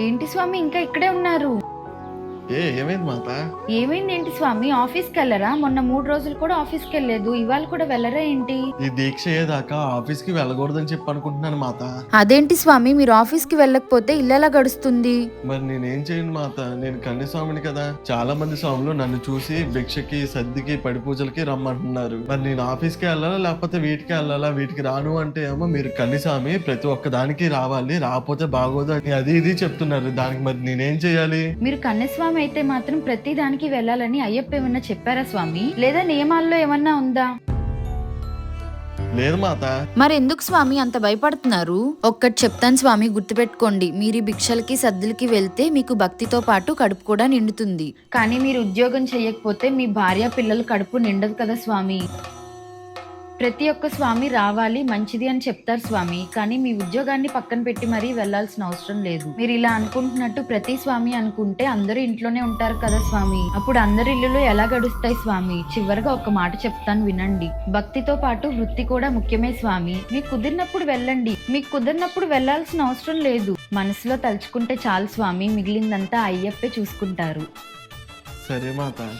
ఏంటి స్వామి ఇంకా ఇక్కడే ఉన్నారు? ఏ ఏమైంది మాత? ఏమైంది ఏంటి స్వామి? ఆఫీస్కి వెళ్ళరా మొన్న మూడు రోజులు కూడా ఆఫీస్కి వెళ్ళలేదు ఇవాళ కూడా వెళ్ళరా ఏంటి? ఈ దీక్ష అయ్యేదాకా ఆఫీస్కి వెళ్ళకూడదని చెప్పి అనుకుంటున్నాను మాత. అదేంటి స్వామి? మీరు ఆఫీస్కి వెళ్ళకపోతే ఇల్లెలా గడుస్తుంది? మరి నేనేం చేయను మాత? నేను కన్య స్వామిని కదా. చాలా మంది స్వాములు నన్ను చూసి భిక్షకి సద్దికి పడి పూజలకి రమ్మంటున్నారు. మరి నేను ఆఫీస్కి వెళ్ళాలా లేకపోతే వీటికి వెళ్ళాలా వీటికి రాను అంటే ఏమో మీరు కన్య స్వామి ప్రతి ఒక్క దానికి రావాలి రాకపోతే బాగోదు అని అది ఇది చెప్తున్నారు. దానికి మరి నేనేం చేయాలి? మీరు కన్యస్వామి అయితే మాత్రం ప్రతి దానికి వెళ్ళాలని అయ్యప్ప ఏమన్నా చెప్పారా స్వామి? లేదా నియమాల్లో ఏమన్నా ఉందా? లేదు మాత. మరి ఎందుకు స్వామి అంత భయపడుతున్నారు? ఒక్కటి చెప్తాను స్వామి గుర్తుపెట్టుకోండి. మీరు ఈ భిక్షలకి సద్దులకి వెళ్తే మీకు భక్తితో పాటు కడుపు కూడా నిండుతుంది. కానీ మీరు ఉద్యోగం చేయకపోతే మీ భార్య పిల్లలు కడుపు నిండదు కదా స్వామి. ప్రతి ఒక్క స్వామి రావాలి మంచిది అని చెప్తారు స్వామి. కానీ మీ ఉద్యోగాన్ని పక్కన పెట్టి మరీ వెళ్ళాల్సిన అవసరం లేదు. మీరు ఇలా అనుకుంటున్నట్టు ప్రతి స్వామి అనుకుంటే అందరూ ఇంట్లోనే ఉంటారు కదా స్వామి. అప్పుడు అందరి ఇల్లులో ఎలా గడుస్తాయి స్వామి? చివరిగా ఒక మాట చెప్తాను వినండి. భక్తితో పాటు వృత్తి కూడా ముఖ్యమే స్వామి. మీకు కుదిరినప్పుడు వెళ్ళండి. మీకు కుదిరినప్పుడు వెళ్ళాల్సిన అవసరం లేదు. మనసులో తలుచుకుంటే చాలు స్వామి. మిగిలిందంతా అయ్యప్పే చూసుకుంటారు. సరే మాత.